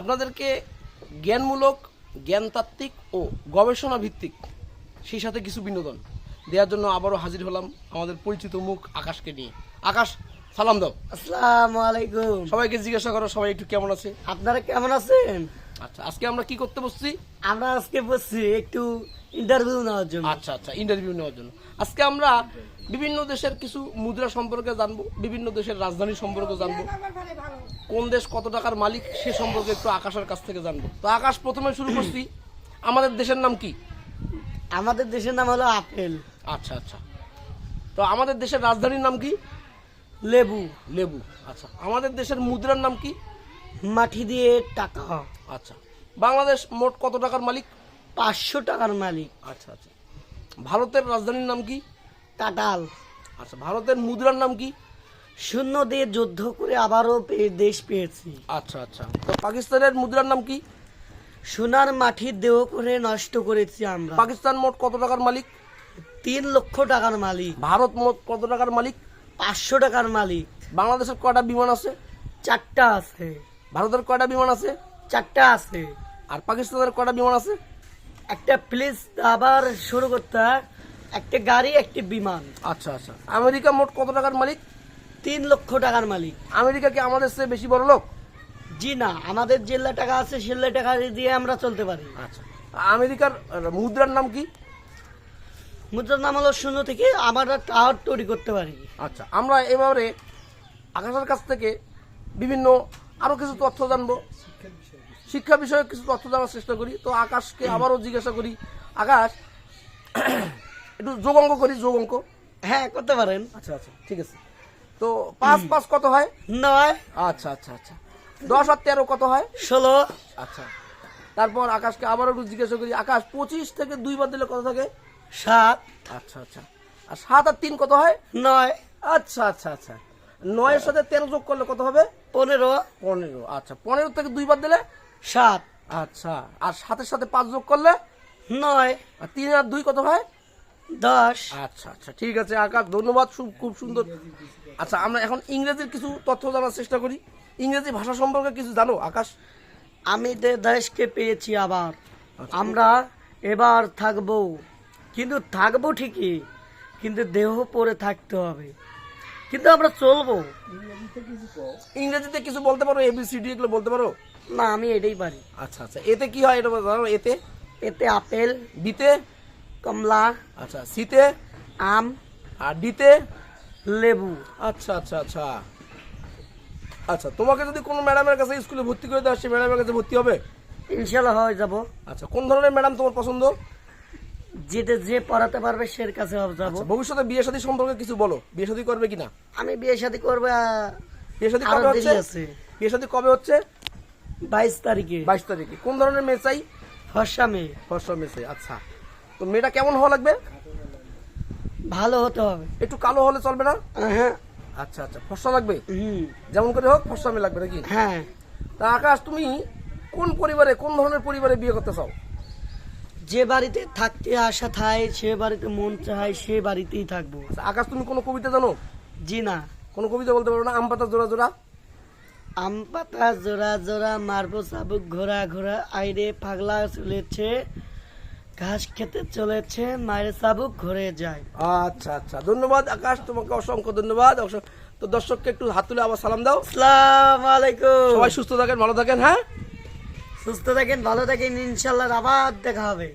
আপনাদেরকে জ্ঞানমূলক জ্ঞানতাত্ত্বিক ও গবেষণা ভিত্তিক সেই সাথে কিছু বিনোদন দেওয়ার জন্য আবারও হাজির হলাম আমাদের পরিচিত মুখ আকাশকে নিয়ে। আকাশ সালাম দাও। আসসালাম আলাইকুম। সবাইকে জিজ্ঞাসা করো সবাই একটু কেমন আছে? আপনারা কেমন আছেন? আচ্ছা আজকে আমরা কি করতে বসছি? আমরা আজকে বসছি একটু ইন্টারভিউ নেওয়ার জন্য। আচ্ছা আচ্ছা ইন্টারভিউ নেওয়ার জন্য। আজকে আমরা বিভিন্ন দেশের কিছু মুদ্রা সম্পর্কে জানব বিভিন্ন দেশের রাজধানী সম্পর্কে জানব। কোন দেশ কত টাকার মালিক সে সম্পর্কে একটু আকাশের কাছ থেকে জানব। তো আকাশ প্রথমে শুরু করছি। আমাদের দেশের নাম কি? আমাদের দেশের নাম হলো আপেল। আচ্ছা আচ্ছা। তো আমাদের দেশের রাজধানীর নাম কি? লেবু। লেবু আচ্ছা। আমাদের দেশের মুদ্রার নাম কি? মাটি দিয়ে টাকা। আচ্ছা। বাংলাদেশ মোট কত টাকার মালিক? পাঁচশো টাকার মালিক। আচ্ছা আচ্ছা। ভারতের রাজধানীর নাম কি? কাটাল আচ্ছা ভারতের মুদ্রার নাম কি? শূন্য দিয়ে যুদ্ধ করে আবারও দেশ পেয়েছি। আচ্ছা আচ্ছা। তো পাকিস্তানের মুদ্রার নাম কি? সোনার মাটির দেহ করে নষ্ট করেছি আমরা। পাকিস্তান মোট কত টাকার মালিক? তিন লক্ষ টাকার মালিক। ভারত মোট কত টাকার মালিক? পাঁচশো টাকার মালিক। বাংলাদেশের কয়টা বিমান আছে? চারটা আছে। ভারতের কয়টা বিমান আছে? চারটা আছে। আর পাকিস্তানের কয়টা বিমান আছে? একটা প্লেস আবার শুরু করতে একটা গাড়ি একটি বিমান। আচ্ছা আচ্ছা। আমেরিকা মোট কত টাকার মালিক? তিন লক্ষ টাকার মালিক। আমেরিকা কি আমাদের চেয়ে বেশি বড় লোক? জি না আমাদের জেলা টাকা আছে সেল্লা টাকা দিয়ে আমরা চলতে পারি। আচ্ছা। আমেরিকার মুদ্রার নাম কি? মুদ্রার নাম হলো শূন্য থেকে আমরা টাওয়ার তৈরি করতে পারি। আচ্ছা আমরা এবারে আকাশের কাছ থেকে বিভিন্ন আরও কিছু তথ্য জানব। শিক্ষা বিষয়ে কিছু তথ্য জানার চেষ্টা করি। তো আকাশকে আবারও জিজ্ঞাসা করি আকাশ একটু যোগ অঙ্ক করি যোগ অঙ্ক হ্যাঁ করতে পারেন। আচ্ছা আচ্ছা ঠিক আছে। তো পাঁচ পাঁচ কত হয়? নয়। আচ্ছা আচ্ছা আচ্ছা। দশ আর তেরো কত হয়? ষোলো। আচ্ছা। তারপর আকাশকে আবারও একটু জিজ্ঞাসা করি আকাশ পঁচিশ থেকে দুই বাদ দিলে কত থাকে? সাত। আচ্ছা আচ্ছা। আর সাত আর তিন কত হয়? নয়। আচ্ছা আচ্ছা আচ্ছা। নয়ের সাথে তেরো যোগ করলে কত হবে? পনেরো। পনেরো। আচ্ছা পনেরো থেকে দুই বাদ দিলে সাত। আচ্ছা আর সাতের সাথে পাঁচ যোগ করলে? নয়। আর তিন আর দুই কত হয় দশ। আচ্ছা আচ্ছা ঠিক আছে আকাশ ধন্যবাদ খুব খুব সুন্দর। আচ্ছা আমরা এখন ইংরেজির কিছু তথ্য জানার চেষ্টা করি। ইংরেজি ভাষা সম্পর্কে কিছু জানো আকাশ? আমি দে- দেশকে পেয়েছি আবার। আমরা এবার থাকব। কিন্তু থাকব ঠিকই কিন্তু দেহ পরে থাকতে হবে। কিন্তু আমরা চলবো। ইংরেজিতে কিছু বলতে পারো এবিসিডি এগুলো বলতে পারো? না আমি এটাই পারি। আচ্ছা আচ্ছা এতে কি হয় এটা পারো এতে? এতে আপেল বিতে? কমলা আচ্ছা শীতে আম আর ডিতে? লেবু। আচ্ছা আচ্ছা আচ্ছা। আচ্ছা তোমাকে যদি কোনো ম্যাডামের কাছে স্কুলে ভর্তি করে দেওয়া সে ম্যাডামের কাছে ভর্তি হবে? ইনশাল্লাহ হয়ে যাব। আচ্ছা কোন ধরনের ম্যাডাম তোমার পছন্দ? যেটা যে পড়াতে পারবে সে কাছে যাব। আচ্ছা, ভবিষ্যতে বিয়ে শাদী সম্পর্কে কিছু বলো। বিয়ে শাদী করবে কিনা? আমি বিয়ে শাদী করব বিয়ে শাদী কবে হচ্ছে? বিয়ে শাদী কবে হচ্ছে? বাইশ তারিখে। বাইশ তারিখে। কোন ধরনের মেয়ে চাই? ফর্সা মেয়ে। ফর্সা মেয়ে চাই আচ্ছা। তো মেয়েটা কেমন হওয়া লাগবে? ভালো হতে হবে। একটু কালো হলে চলবে না? হ্যাঁ। আচ্ছা আচ্ছা। ফর্সা লাগবে? যেমন করে হোক ফর্সা মেয়ে লাগবে নাকি? হ্যাঁ। তা আকাশ তুমি কোন পরিবারে কোন ধরনের পরিবারে বিয়ে করতে চাও? যে বাড়িতে থাকতে আসা থায় সে বাড়িতে মন চায় সে বাড়িতেই থাকব। আচ্ছা, আকাশ তুমি কোনো কবিতা জানো? জি না। কোনো কবিতা বলতে পারো না? আম পাতা জোড়া জোড়া। আম পাতা জোড়া জোড়া মারবো চাবুক ঘোরা ঘোরা আইরে পাগলা চলেছে ঘাস খেতে চলেছে মায়ের চাবুক ঘুরে যায়। আচ্ছা আচ্ছা। ধন্যবাদ আকাশ। তোমাকে অসংখ্য ধন্যবাদ। তো দর্শককে একটু হাত তুলে আবার সালাম দাও। আসসালাম আলাইকুম। সবাই সুস্থ থাকেন ভালো থাকেন হ্যাঁ? সুস্থ থাকেন ভালো থাকেন ইনশাল্লাহ আবার দেখা হবে।